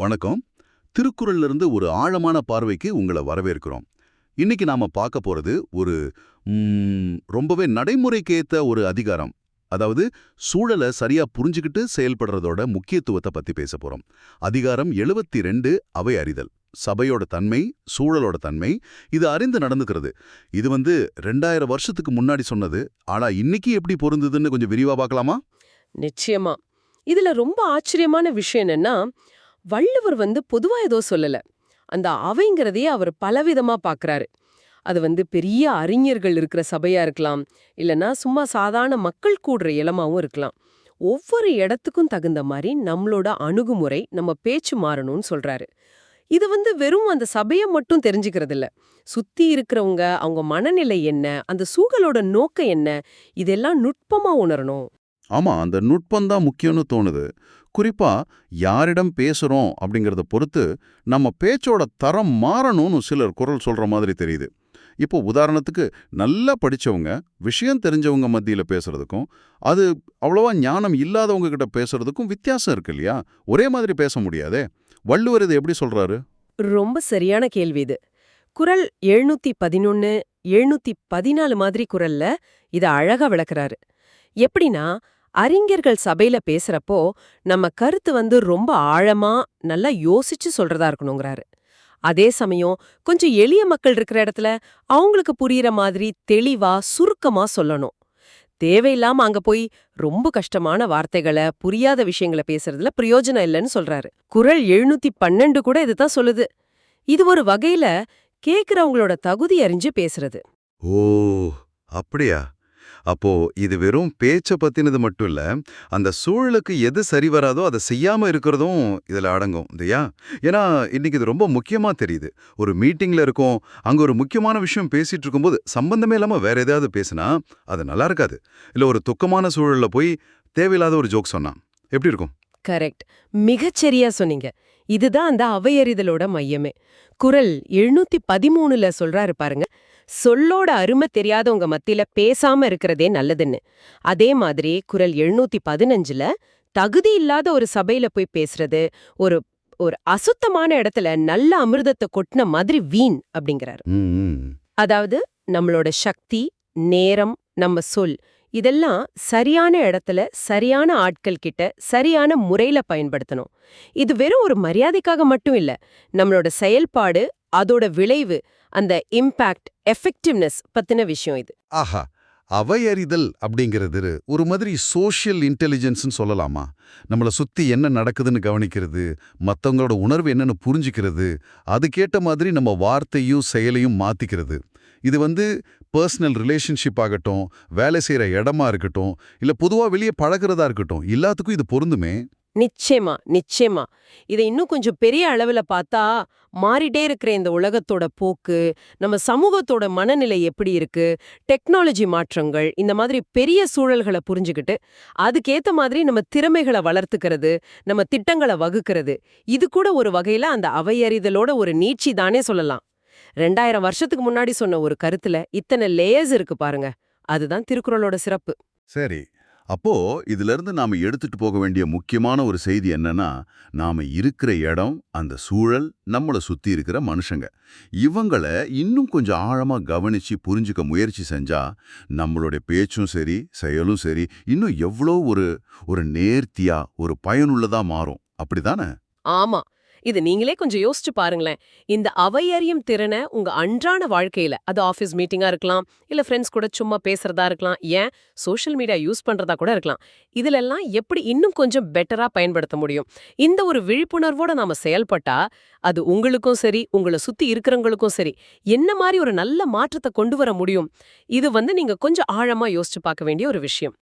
வணக்கம். திருக்குறள்ல இருந்து ஒரு ஆழமான பார்வைக்கு உங்களை வரவேற்கிறோம். இன்னைக்கு நாம பார்க்க போறது ஒரு ரொம்பவே நடைமுறைக்கு ஏத்த ஒரு அதிகாரம். அதாவது சூழலை சரியா புரிஞ்சுக்கிட்டு செயல்படுறதோட முக்கியத்துவத்தை பத்தி பேச போறோம். அதிகாரம் 72 ரெண்டு அவை அறிதல். சபையோட தன்மை சூழலோட தன்மை இது அறிந்து நடந்துக்கிறது. இது வந்து ரெண்டாயிரம் வருஷத்துக்கு முன்னாடி சொன்னது. ஆனா இன்னைக்கு எப்படி பொருந்ததுன்னு கொஞ்சம் விரிவா பார்க்கலாமா? நிச்சயமா. இதுல ரொம்ப ஆச்சரியமான விஷயம் என்னன்னா வள்ளுவர் வந்து பொதுவா ஏதோ சொல்லல. அந்த அவைங்கிறதையே அவர் பலவிதமா பாக்குறாரு. அது வந்து பெரிய அறிஞர்கள் இருக்கிற சபையா இருக்கலாம் இல்லனா சும்மா சாதாரண மக்கள் கூடுற இளமாவும் இருக்கலாம். ஒவ்வொரு இடத்துக்கும் தகுந்த மாதிரி நம்மளோட அணுகுமுறை நம்ம பேச்சு மாறணும்னு சொல்றாரு. இது வந்து வெறும் அந்த சபையை மட்டும் தெரிஞ்சுக்கிறது இல்ல. சுத்தி இருக்கிறவங்க அவங்க மனநிலை என்ன அந்த சூழலோட நோக்கம் என்ன இதெல்லாம் நுட்பமா உணரணும். ஆமா அந்த நுட்பம் தான் முக்கியம்னு தோணுது. குறிப்பா யாரிடம் பேசுறோம் அப்படிங்கறத பொறுத்து நம்ம பேச்சோட தரம் மாறணும்னு சிலர் குரல் சொல்ற மாதிரி தெரியுது. இப்போ உதாரணத்துக்கு நல்லா படிச்சவங்க விஷயம் தெரிஞ்சவங்க மத்தியில பேசுறதுக்கும் அது அவ்வளவா ஞானம் இல்லாதவங்க கிட்ட பேசுறதுக்கும் வித்தியாசம் இருக்கு இல்லையா? ஒரே மாதிரி பேச முடியாதே. வள்ளுவர் இது எப்படி சொல்றாரு? ரொம்ப சரியான கேள்வி இது. குரல் எழுநூத்தி பதினொன்னு எழுநூத்தி பதினாலு மாதிரி குரல்ல இத அழகா விளக்குறாரு. எப்படின்னா அறிஞர்கள் சபையில பேசுறப்போ நம்ம கருத்து வந்து ரொம்ப ஆழமா நல்லா யோசிச்சு சொல்றதா இருக்கணுங்கிறாரு. அதே சமயம் கொஞ்சம் எளிய மக்கள் இருக்கிற இடத்துல அவங்களுக்கு புரியற மாதிரி தெளிவா சுருக்கமா சொல்லணும். தேவையில்லாம அங்க போய் ரொம்ப கஷ்டமான வார்த்தைகளை புரியாத விஷயங்களை பேசுறதுல பிரயோஜனம் இல்லைன்னு சொல்றாரு. குரல் எழுநூத்தி பன்னெண்டு கூட இதுதான் சொல்லுது. இது ஒரு வகையில கேக்குறவங்களோட தகுதி அறிஞ்சு பேசுறது. ஓ அப்படியா? அப்போ இது வெறும் பேச்ச பத்தினது மட்டும் இல்ல அந்த சூழலுக்கு எது சரி வராதோ அதை செய்யாம இருக்கிறதும் இதுல அடங்கும் இல்லையா? ஏன்னா இன்னைக்கு இது ரொம்ப முக்கியமா தெரியுது. ஒரு மீட்டிங்ல இருக்கும் அங்க ஒரு முக்கியமான விஷயம் பேசிட்டு இருக்கும்போது சம்பந்தமே இல்லாம வேற ஏதாவது பேசினா அது நல்லா இருக்காது. இல்ல ஒரு துக்கமான சூழல்ல போய் தேவையில்லாத ஒரு ஜோக் சொன்னான் எப்படி இருக்கும்? கரெக்ட். மிகச்சரியா சொன்னீங்க. இதுதான் அந்த அவையறிதலோட மையமே. குரல் எழுநூத்தி பதிமூணுல சொல்றாரு பாருங்க. சொல்லோட அருமை தெரியாதவங்க மத்தியில பேசாம இருக்கிறதே நல்லதுன்னு. அதே மாதிரி குரல் எழுநூத்தி பதினஞ்சுல தகுதி இல்லாத ஒரு சபையில போய் பேசுறது ஒரு ஒரு அசுத்தமான இடத்துல நல்ல அமிர்தத்தை கொட்டின மாதிரி வீண் அப்படிங்கிறாரு. அதாவது நம்மளோட சக்தி நேரம் நம்ம சொல் இதெல்லாம் சரியான இடத்துல சரியான ஆட்கள் கிட்ட சரியான முறையில பயன்படுத்தணும். இது வெறும் ஒரு மரியாதைக்காக மட்டும் இல்ல நம்மளோட செயல்பாடு அதோட விளைவு அந்த இம்பாக்ட் எஃபெக்டிவ்னஸ் பத்தின விஷயம் இது. ஆஹா அவையறிதல் அப்படிங்கிறது ஒரு மாதிரி சோஷியல் இன்டெலிஜென்ஸ்னு சொல்லலாமா? நம்மளை சுத்தி என்ன நடக்குதுன்னு கவனிக்கிறது மத்தவங்களோட உணர்வு என்னன்னு புரிஞ்சுக்கிறது அதுக்கேற்ற மாதிரி நம்ம வார்த்தையும் செயலையும் மாத்திக்கிறது. இது வந்து பர்சனல் ரிலேஷன்ஷிப் ஆகட்டும் வேலை செய்யற இடமா இருக்கட்டும் இல்ல பொதுவா வெளியே பழகுறதா இருக்கட்டும் எல்லாத்துக்கும் இது பொருந்துமே. நிச்சயமா நிச்சயமா. இதை இன்னும் கொஞ்சம் பெரிய அளவுல பார்த்தா மாறிட்டே இருக்கிற இந்த உலகத்தோட போக்கு நம்ம சமூகத்தோட மனநிலை எப்படி இருக்கு டெக்னாலஜி மாற்றங்கள் இந்த மாதிரி பெரிய சூழல்களை புரிஞ்சுக்கிட்டு அதுக்கேற்ற மாதிரி நம்ம திறமைகளை வளர்த்துக்கிறது நம்ம திட்டங்களை வகுக்கிறது. இது கூட ஒரு வகையில அந்த அவையறிதலோட ஒரு நீட்சி தானே சொல்லலாம். ரெண்டாயிரம் வருஷத்துக்கு முன்னாடி சொன்ன ஒரு கருத்துல இத்தனை லேயர்ஸ் இருக்கு பாருங்க. அதுதான் திருக்குறளோட சிறப்பு. சரி. அப்போ இதுல இருந்து நாம எடுத்துட்டு போக வேண்டிய முக்கியமான ஒரு செய்தி என்னன்னா நாம இருக்கிற இடம் அந்த சூழல் நம்மள சுத்தி இருக்கிற மனுஷங்க. இவங்கள இன்னும் கொஞ்சம் ஆழமா கவனிச்சு புரிஞ்சுக்க முயற்சி செஞ்சா நம்மளுடைய பேச்சும் சரி செயலும் சரி இன்னும் எவ்வளோ ஒரு ஒரு நேர்த்தியா ஒரு பயனுள்ளதா மாறும். அப்படி தானே ஆமா. இது நீங்களே கொஞ்சம் யோசிச்சு பாருங்களேன். இந்த அவையறியும் திறனை உங்க அன்றாட வாழ்க்கையில அது ஆஃபீஸ் மீட்டிங்கா இருக்கலாம் இல்ல ஃப்ரெண்ட்ஸ் கூட சும்மா பேசுறதா இருக்கலாம் ஏன்? சோஷியல் மீடியா யூஸ் பண்றதா கூட இருக்கலாம். இதுலெல்லாம் எப்படி இன்னும் கொஞ்சம் பெட்டரா பயன்படுத்த முடியும்? இந்த ஒரு விழிப்புணர்வோட நாம செயல்பட்டா அது உங்களுக்கும் சரி உங்களை சுத்தி இருக்கிறவங்களுக்கும் சரி என்ன மாதிரி ஒரு நல்ல மாற்றத்தை கொண்டு வர முடியும்? இது வந்து நீங்க கொஞ்சம் ஆழமா யோசிச்சு பார்க்க வேண்டிய ஒரு விஷயம்.